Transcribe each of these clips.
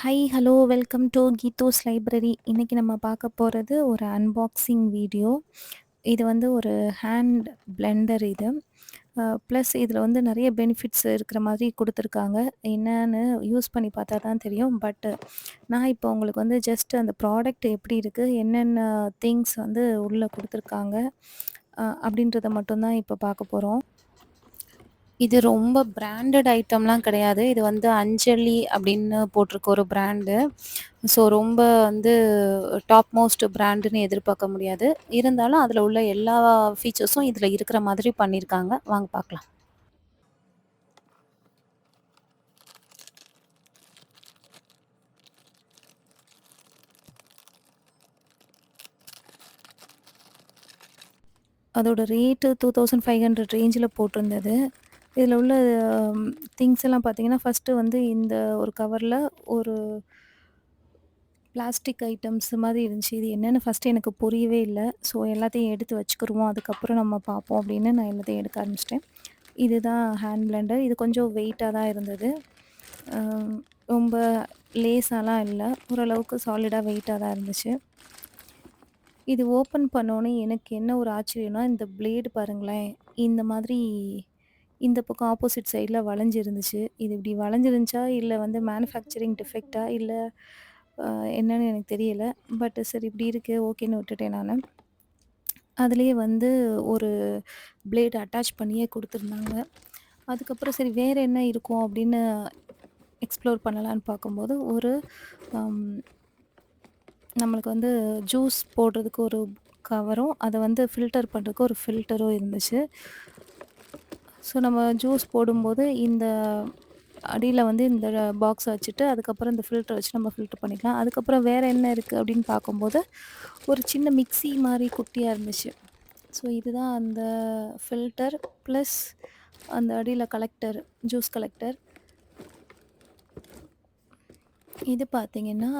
Hi, hello, welcome to Geetha's library. இன்றைக்கி நம்ம பார்க்க போகிறது ஒரு அன்பாக்சிங் வீடியோ. இது வந்து ஒரு ஹேண்ட் பிளெண்டர் இது. ப்ளஸ் இதில் வந்து நிறைய பெனிஃபிட்ஸ் இருக்கிற மாதிரி கொடுத்துருக்காங்க என்னன்னு யூஸ் பண்ணி பார்த்தா தான் தெரியும். பட் நான் இப்போ உங்களுக்கு வந்து ஜஸ்ட் அந்த ப்ராடக்ட் எப்படி இருக்குது என்னென்ன திங்ஸ் வந்து உள்ளே கொடுத்துருக்காங்க அப்படின்றத மட்டும்தான் இப்போ பார்க்க போகிறோம் இது ரொம்ப பிராண்டட் ஐட்டம்லாம் கிடையாது. இது வந்து அஞ்சலி அப்படின்னு போட்டிருக்க ஒரு பிராண்டு. ஸோ ரொம்ப வந்து டாப் மோஸ்ட் பிராண்டுன்னு எதிர்பார்க்க முடியாது. இருந்தாலும் அதில் உள்ள எல்லா ஃபீச்சர்ஸும் இதில் இருக்கிற மாதிரி பண்ணியிருக்காங்க. வாங்க பார்க்கலாம். அதோட rate two thousand five hundred ரேஞ்சில் போட்டிருந்தது. இதில் உள்ள திங்ஸ் எல்லாம் பார்த்தீங்கன்னா, ஃபஸ்ட்டு வந்து இந்த ஒரு கவரில் ஒரு பிளாஸ்டிக் ஐட்டம்ஸ் மாதிரி இருந்துச்சு. இது என்னென்னு ஃபஸ்ட்டு எனக்கு புரியவே இல்லை ஸோ எல்லாத்தையும் எடுத்து வச்சுக்கிருவோம். அதுக்கப்புறம் நம்ம பார்ப்போம் அப்படின்னு நான் எல்லாத்தையும் எடுக்க ஆரம்பிச்சிட்டேன் இதுதான் ஹேண்ட் பிளெண்டர். இது கொஞ்சம் வெயிட்டாக தான் இருந்தது. ரொம்ப லேஸாலாம் இல்லை ஓரளவுக்கு சாலிடாக வெயிட்டாக தான் இருந்துச்சு. இது ஓப்பன் பண்ணோன்னே எனக்கு என்ன ஒரு ஆச்சரியம்னா, இந்த பிளேடு பாருங்களேன். இந்த மாதிரி இந்த பக்கம் ஆப்போசிட் சைடில் வளைஞ்சு இருந்துச்சு. இது இப்படி வளைஞ்சிருந்துச்சா, இல்லை வந்து மேனுஃபேக்சரிங் டிஃபெக்டா இல்லை என்னன்னு எனக்கு தெரியல. பட் சரி இப்படி இருக்குது ஓகேன்னு விட்டுட்டேன் நான் அதுலேயே வந்து ஒரு பிளேடு அட்டாச் பண்ணியே கொடுத்துருந்தாங்க அதுக்கப்புறம் சரி வேறு என்ன இருக்கும் அப்படின்னு எக்ஸ்ப்ளோர் பண்ணலான்னு பார்க்கும்போது, ஒரு நம்மளுக்கு வந்து ஜூஸ் போடுறதுக்கு ஒரு கவரும், அதை வந்து ஃபில்டர் பண்ணுறதுக்கு ஒரு ஃபில்டரும் இருந்துச்சு. ஸோ நம்ம ஜூஸ் போடும்போது இந்த அடியில் வந்து இந்த பாக்ஸை வச்சுட்டு, அதுக்கப்புறம் இந்த ஃபில்டர் வச்சு நம்ம ஃபில்டர் பண்ணிக்கலாம். அதுக்கப்புறம் வேறு என்ன இருக்குது அப்படின்னு பார்க்கும்போது, ஒரு சின்ன மிக்ஸி மாதிரி குட்டியாக இருந்துச்சு. ஸோ இதுதான் அந்த ஃபில்டர் ப்ளஸ் அந்த அடியில் கலெக்டர், ஜூஸ் கலெக்டர். இது பார்த்தீங்கன்னா,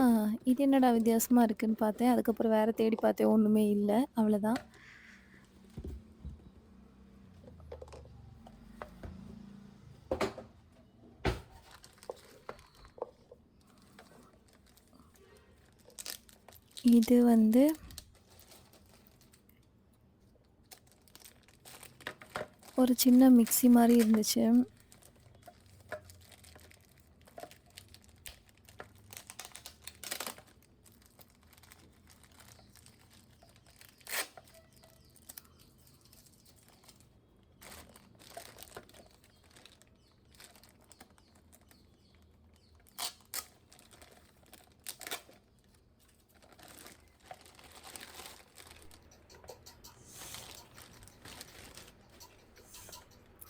இது என்னடா வித்தியாசமாக இருக்குதுன்னு பார்த்தேன். அதுக்கப்புறம் வேறு தேடி பார்த்தேன். ஒன்றுமே இல்லை அவ்வளோதான் இது வந்து ஒரு சின்ன மிக்ஸி மாரி இருந்துச்சு.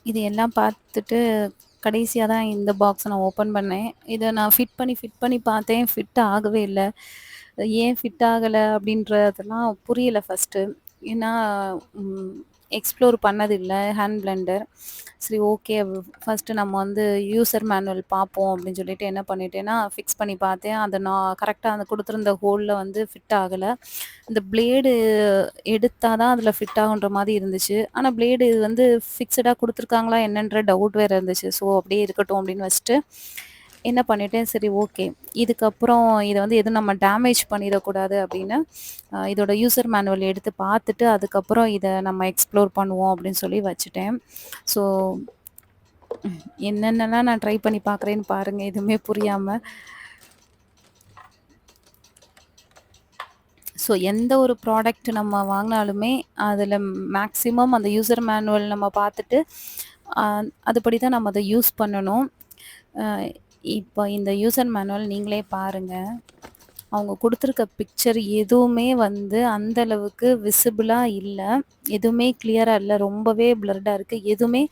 இது எல்லாம் பார்த்துட்டு, கடைசியாக தான் இந்த பாக்ஸை நான் ஓப்பன் பண்ணேன். இதை நான் ஃபிட் பண்ணி ஃபிட் பண்ணி பார்த்தேன். ஃபிட் ஆகவே இல்லை ஏன் ஃபிட் ஆகலை அப்படின்றதெல்லாம் புரியலை ஃபஸ்ட்டு ஏன்னா எக்ஸ்ப்ளோர் பண்ணதில்லை ஹேண்ட் பிளெண்டர். சரி ஓகே ஃபர்ஸ்ட்டு நம்ம வந்து யூசர் மேனுவல் பார்ப்போம் அப்படின்னு சொல்லிட்டு என்ன பண்ணிட்டேன்னா, ஃபிக்ஸ் பண்ணி பார்த்தேன். அதை நான் கரெக்டாக அந்த கொடுத்துருந்த ஹோலில் வந்து ஃபிட் ஆகலை இந்த பிளேடு எடுத்தால் தான் அதில் ஃபிட் ஆகுன்ற மாதிரி இருந்துச்சு. ஆனால் பிளேடு வந்து ஃபிக்ஸடாக கொடுத்துருக்காங்களா என்னன்ற டவுட் வேறு இருந்துச்சு. ஸோ அப்படியே இருக்கட்டும் அப்படின்னு வச்சுட்டு, என்ன பண்ணிட்டேன், சரி ஓகே. இதுக்கப்புறம் இதை வந்து எதுவும் நம்ம டேமேஜ் பண்ணிடக்கூடாது அப்படின்னு, இதோட யூசர் மேனுவல் எடுத்து பார்த்துட்டு, அதுக்கப்புறம் இதை நம்ம எக்ஸ்ப்ளோர் பண்ணுவோம் அப்படின்னு சொல்லி வச்சுட்டேன். ஸோ என்னென்னலாம் நான் ட்ரை பண்ணி பார்க்குறேன்னு பாருங்கள் எதுவுமே புரியாமல் ஸோ எந்த ஒரு ப்ராடக்ட் நம்ம வாங்கினாலுமே அதில் மேக்ஸிமம் அந்த யூசர் மேனுவல் நம்ம பார்த்துட்டு, அதுபடி தான் நம்ம அதை யூஸ் பண்ணணும். இப்போ இந்த யூசர் மேனுவல் நீங்களே பாருங்கள் அவங்க கொடுத்துருக்க பிக்சர் எதுவுமே வந்து அந்தளவுக்கு விசிபிளாக இல்லை. எதுவுமே கிளியராக இல்லை. ரொம்பவே பிளர்டாக இருக்குது எதுவுமே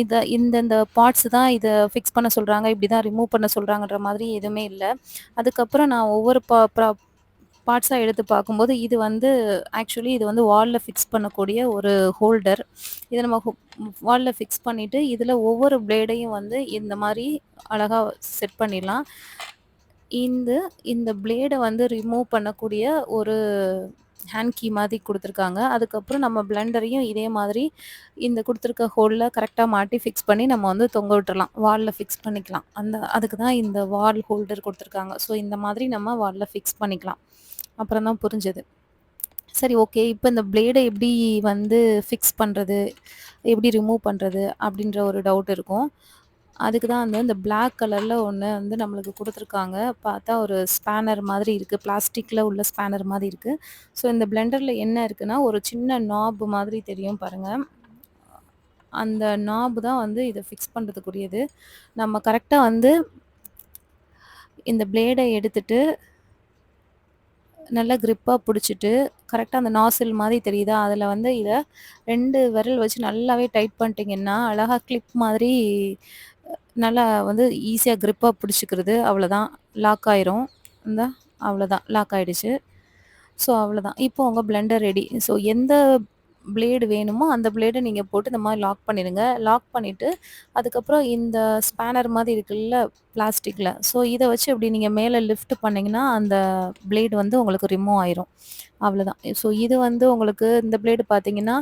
இதை இந்தந்த பார்ட்ஸ் தான் இதை ஃபிக்ஸ் பண்ண சொல்கிறாங்க இப்படி தான் ரிமூவ் பண்ண சொல்கிறாங்கன்ற மாதிரி எதுவுமே இல்லை. அதுக்கப்புறம் நான் ஒவ்வொரு பா பார்ட்ஸாக எடுத்து பார்க்கும்போது, இது வந்து ஆக்சுவலி இது வந்து வாலில் ஃபிக்ஸ் பண்ணக்கூடிய ஒரு ஹோல்டர். இதை நம்ம ஹோ ஃபிக்ஸ் பண்ணிவிட்டு இதில் ஒவ்வொரு பிளேடையும் வந்து இந்த மாதிரி அழகாக செட் பண்ணிடலாம். இந்த இந்த பிளேடை வந்து ரிமூவ் பண்ணக்கூடிய ஒரு ஹேண்ட் கீ மாதிரி கொடுத்துருக்காங்க அதுக்கப்புறம் நம்ம பிளெண்டரையும் இதே மாதிரி இந்த கொடுத்துருக்க ஹோலில் கரெக்டாக மாட்டி ஃபிக்ஸ் பண்ணி நம்ம வந்து தொங்க விட்டுறலாம். வாலில் ஃபிக்ஸ் பண்ணிக்கலாம். அந்த அதுக்கு தான் இந்த வால் ஹோல்டர் கொடுத்துருக்காங்க ஸோ இந்த மாதிரி நம்ம வாலில் ஃபிக்ஸ் பண்ணிக்கலாம். அப்புறம் தான் புரிஞ்சது. சரி ஓகே. இப்போ இந்த பிளேடை எப்படி வந்து ஃபிக்ஸ் பண்ணுறது எப்படி ரிமூவ் பண்ணுறது அப்படின்ற ஒரு டவுட் இருக்கும். அதுக்கு தான் வந்து இந்த பிளாக் கலரில் ஒன்று வந்து நம்மளுக்கு கொடுத்துருக்காங்க. பார்த்தா ஒரு ஸ்பேனர் மாதிரி இருக்குது பிளாஸ்டிக்கில் உள்ள ஸ்பேனர் மாதிரி இருக்குது ஸோ இந்த பிளெண்டரில் என்ன இருக்குன்னா, ஒரு சின்ன நாப் மாதிரி தெரியும் பாருங்கள் அந்த நாப் தான் வந்து இதை ஃபிக்ஸ் பண்ணுறதுக்குரியது நம்ம கரெக்டாக வந்து இந்த பிளேடை எடுத்துட்டு நல்லா க்ரிப்பாக பிடிச்சிட்டு கரெக்டாக அந்த நாசில் மாதிரி தெரியுதா? அதில் வந்து இதை ரெண்டு விரல் வச்சு நல்லாவே டைட் பண்ணிட்டீங்கன்னா, அழகாக கிளிப் மாதிரி நல்லா வந்து ஈஸியாக க்ரிப்பாக பிடிச்சிக்கிறது அவ்வளோதான். லாக் ஆயிரும். இந்த அவ்வளோதான். லாக் ஆயிடுச்சு. ஸோ அவ்வளோதான். இப்போ உங்கள் பிளெண்டர் ரெடி. ஸோ எந்த பிளேடு வேணுமோ, அந்த பிளேடை நீங்கள் போட்டு இந்த மாதிரி லாக் பண்ணிடுங்க. லாக் பண்ணிவிட்டு அதுக்கப்புறம் இந்த ஸ்பேனர் மாதிரி இருக்குல்ல பிளாஸ்டிக்கில் ஸோ இதை வச்சு இப்படி நீங்கள் மேலே லிஃப்ட் பண்ணிங்கன்னா அந்த பிளேடு வந்து உங்களுக்கு ரிமூவ் ஆயிரும். அவ்வளோதான். ஸோ இது வந்து உங்களுக்கு இந்த பிளேடு பார்த்தீங்கன்னா,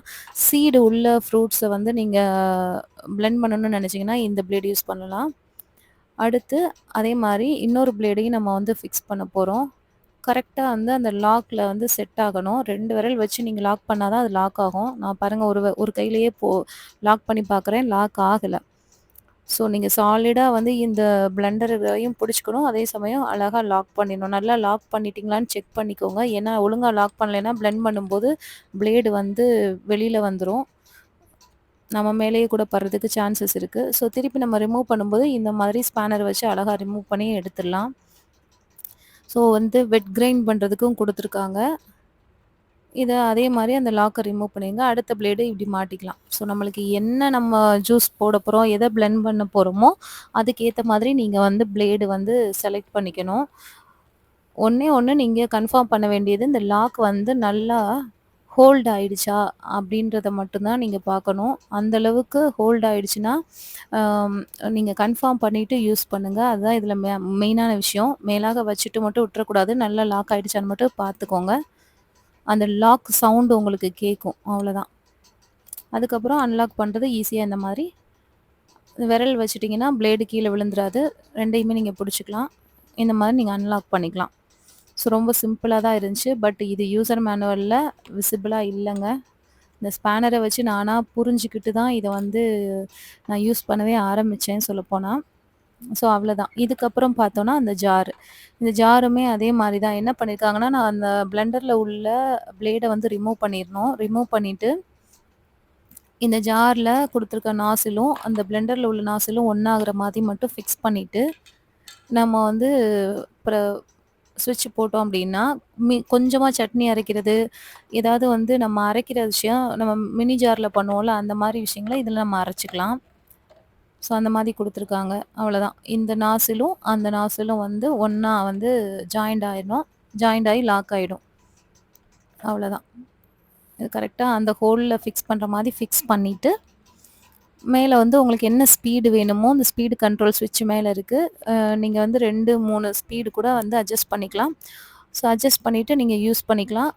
சீடு உள்ள ஃப்ரூட்ஸை வந்து நீங்கள் பிளெண்ட் பண்ணணும்னு நினச்சிங்கன்னா இந்த பிளேடு யூஸ் பண்ணலாம். அடுத்து அதே மாதிரி இன்னொரு பிளேடையும் நம்ம வந்து ஃபிக்ஸ் பண்ண போகிறோம் கரெக்டாக வந்து அந்த லாக்கில் வந்து செட் ஆகணும். ரெண்டு விரல் வச்சு நீங்கள் லாக் பண்ணால் தான் அது லாக் ஆகும். நான் பாருங்கள் ஒரு ஒரு கையிலேயே போ லாக் பண்ணி பார்க்குறேன். லாக் ஆகலை ஸோ நீங்கள் சாலிடாக வந்து இந்த பிளெண்டரையும் பிடிச்சிக்கணும் அதே சமயம் அழகாக லாக் பண்ணிடணும். நல்லா லாக் பண்ணிட்டீங்களான்னு செக் பண்ணிக்கோங்க. ஏன்னா ஒழுங்காக லாக் பண்ணலைன்னா பிளெண்ட் பண்ணும்போது பிளேடு வந்து வெளியில் வந்துடும் நம்ம மேலேயே கூட படுறதுக்கு சான்சஸ் இருக்குது ஸோ திருப்பி நம்ம ரிமூவ் பண்ணும்போது இந்த மாதிரி ஸ்பேனர் வச்சு அழகாக ரிமூவ் பண்ணி எடுத்துடலாம். ஸோ வந்து வெட் கிரைண்ட் பண்ணுறதுக்கும் கொடுத்துருக்காங்க இதை அதே மாதிரி அந்த லாக்கை ரிமூவ் பண்ணிடுங்க அடுத்த பிளேடு இப்படி மாட்டிக்கலாம். ஸோ நம்மளுக்கு என்ன நம்ம ஜூஸ் போட போகிறோம் எதை பிளெண்ட் பண்ண போகிறோமோ அதுக்கேற்ற மாதிரி நீங்கள் வந்து பிளேடு வந்து செலக்ட் பண்ணிக்கணும். ஒன்றே ஒன்று நீங்கள் கன்ஃபார்ம் பண்ண வேண்டியது, இந்த லாக் வந்து நல்லா ஹோல்ட் ஆயிடுச்சா? அப்படின்றத மட்டும்தான் நீங்கள் நீங்க பார்க்கணும். அந்த அளவுக்கு ஹோல்ட் ஆயிடுச்சுன்னா, நீங்கள் நீங்க கன்ஃபார்ம் பண்ணிட்டு யூஸ் பண்ணுங்க. அதுதான் இதுல மெ மெயினான விஷயம். மேலாக வச்சுட்டு மட்டும் விட்டுறக்கூடாது. நல்லா லாக் ஆயிடுச்சான்னு மட்டும் பார்த்துக்கோங்க. அந்த லாக் சவுண்டு உங்களுக்கு கேட்கும். அவ்வளோதான். அதுக்கப்புறம் அன்லாக் பண்ணுறது ஈஸியாக இந்த மாதிரி விரல் வச்சுட்டிங்கன்னா பிளேடு கீழே விழுந்துராது. ரெண்டையுமே நீங்கள் பிடிச்சிக்கலாம் இந்த மாதிரி நீங்கள் அன்லாக் பண்ணிக்கலாம். ஸோ ரொம்ப சிம்பிளாக தான் இருந்துச்சு. பட் இது யூசர் மேனுவலில் விசிபிளாக இல்லைங்க இந்த ஸ்பேனரை வச்சு நானாக புரிஞ்சுக்கிட்டு தான் இதை வந்து நான் யூஸ் பண்ணவே ஆரம்பித்தேன் சொல்லப்போனால் ஸோ அவ்வளோதான். இதுக்கப்புறம் பார்த்தோன்னா அந்த ஜார். இந்த ஜாருமே அதே மாதிரி தான். என்ன பண்ணியிருக்காங்கன்னா, நான் அந்த பிளெண்டரில் உள்ள பிளேடை வந்து ரிமூவ் பண்ணிடணும் ரிமூவ் பண்ணிவிட்டு இந்த ஜாரில் கொடுத்துருக்க நாசிலும், அந்த பிளெண்டரில் உள்ள நாசிலும் ஒன்றாகிற மாதிரி மட்டும் ஃபிக்ஸ் பண்ணிவிட்டு நம்ம வந்து சுவிட்ச் போட்டோம் அப்படின்னா, மி கொஞ்சமாக சட்னி அரைக்கிறது, ஏதாவது வந்து நம்ம அரைக்கிற விஷயம் நம்ம மினி ஜாரில் பண்ணுவோம்ல, அந்த மாதிரி விஷயங்கள இதில் நம்ம அரைச்சிக்கலாம் ஸோ அந்த மாதிரி கொடுத்துருக்காங்க அவ்வளோதான். இந்த நாசிலும், அந்த நாசிலும் வந்து ஒன்றா வந்து ஜாயிண்ட் ஆகிடும் ஜாயிண்ட் ஆகி லாக் ஆகிடும் அவ்வளோதான். இது கரெக்டாக அந்த ஹோலில் ஃபிக்ஸ் பண்ணுற மாதிரி ஃபிக்ஸ் பண்ணிவிட்டு மேலே வந்து உங்களுக்கு என்ன ஸ்பீடு வேணுமோ, அந்த ஸ்பீடு கண்ட்ரோல் சுவிட்ச் மேலே இருக்குது நீங்கள் வந்து 2, 3 ஸ்பீடு கூட வந்து அட்ஜஸ்ட் பண்ணிக்கலாம். ஸோ அட்ஜஸ்ட் பண்ணிவிட்டு நீங்கள் யூஸ் பண்ணிக்கலாம்.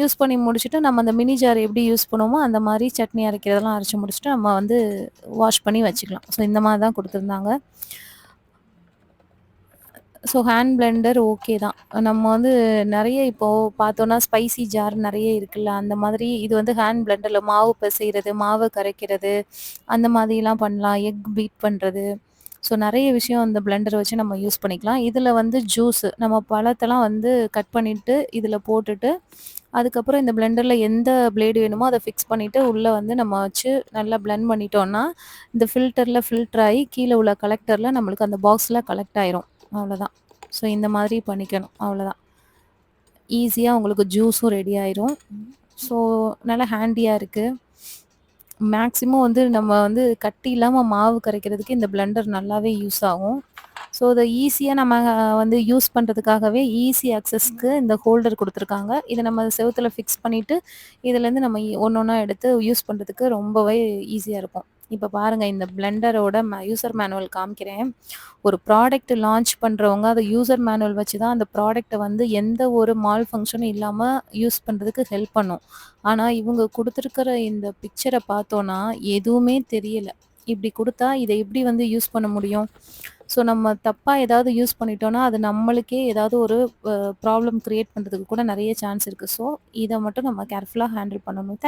யூஸ் பண்ணி முடிச்சுட்டு, நம்ம அந்த மினி ஜார் எப்படி யூஸ் பண்ணுவோமோ, அந்த மாதிரி சட்னி அரைக்கிறதெல்லாம் அரைச்சி முடிச்சுட்டு, நம்ம வந்து வாஷ் பண்ணி வச்சுக்கலாம். ஸோ இந்த மாதிரி தான் கொடுத்துருந்தாங்க ஸோ ஹேண்ட் பிளெண்டர் ஓகே தான். நம்ம வந்து நிறைய இப்போது பார்த்தோன்னா ஸ்பைசி ஜார் நிறைய இருக்குல்ல. அந்த மாதிரி இது வந்து ஹேண்ட் பிளெண்டரில் மாவு பிசைகிறது மாவு கரைக்கிறது, அந்த மாதிரிலாம் பண்ணலாம். எக் பீட் பண்ணுறது ஸோ நிறைய விஷயம் அந்த பிளெண்டர வச்சு நம்ம யூஸ் பண்ணிக்கலாம். இதில் வந்து ஜூஸு நம்ம பழத்தெல்லாம் வந்து கட் பண்ணிவிட்டு இதில் போட்டுட்டு, அதுக்கப்புறம் இந்த பிளெண்டரில் எந்த பிளேடு வேணுமோ அதை ஃபிக்ஸ் பண்ணிவிட்டு உள்ளே வந்து நம்ம வச்சு நல்லா பிளெண்ட் பண்ணிட்டோன்னா இந்த ஃபில்டரில் ஃபில்டர் ஆகி கீழே உள்ள கலெக்டரில் நம்மளுக்கு அந்த பாக்ஸில் கலெக்ட் ஆயிரும். அவ்வளோதான். ஸோ இந்த மாதிரி பண்ணிக்கணும். அவ்வளோதான். ஈஸியாக உங்களுக்கு ஜூஸும் ரெடி ஆயிரும். ஸோ நல்லா ஹேண்டியாக இருக்குது மேக்ஸிமம் வந்து நம்ம வந்து கட்டி இல்லாமல் மாவு கரைக்கிறதுக்கு இந்த பிளெண்டர் நல்லாவே யூஸ் ஆகும். ஸோ இதை ஈஸியாக நம்ம வந்து யூஸ் பண்ணுறதுக்காகவே ஈஸி ஆக்சஸ்க்கு இந்த ஹோல்டர் கொடுத்துருக்காங்க இதை நம்ம செவுத்துல ஃபிக்ஸ் பண்ணிவிட்டு இதுலேருந்து நம்ம ஒன்று ஒன்றா எடுத்து யூஸ் பண்ணுறதுக்கு ரொம்பவே ஈஸியாக இருக்கும். இப்போ பாருங்க இந்த பிளெண்டரோட ம யூசர் மேனுவல் காமிக்கிறேன். ஒரு ப்ராடக்ட் லான்ச் பண்ணுறவங்க அதை யூசர் மேனுவல் வச்சு தான் அந்த ப்ராடக்ட்டை வந்து எந்த ஒரு மால் ஃபங்க்ஷனும் இல்லாமல் யூஸ் பண்ணுறதுக்கு ஹெல்ப் பண்ணும். ஆனால் இவங்க கொடுத்துருக்கிற இந்த பிக்சரை பார்த்தோன்னா எதுவுமே தெரியலை இப்படி கொடுத்தா இதை எப்படி வந்து யூஸ் பண்ண முடியும்? ஸோ நம்ம தப்பாக ஏதாவது யூஸ் பண்ணிட்டோன்னா அது நம்மளுக்கே ஏதாவது ஒரு ப்ராப்ளம் க்ரியேட் பண்ணுறதுக்கு கூட நிறைய சான்ஸ் இருக்குது ஸோ இதை மட்டும் நம்ம கேர்ஃபுல்லாக ஹேண்டில் பண்ணணும். தேங்க்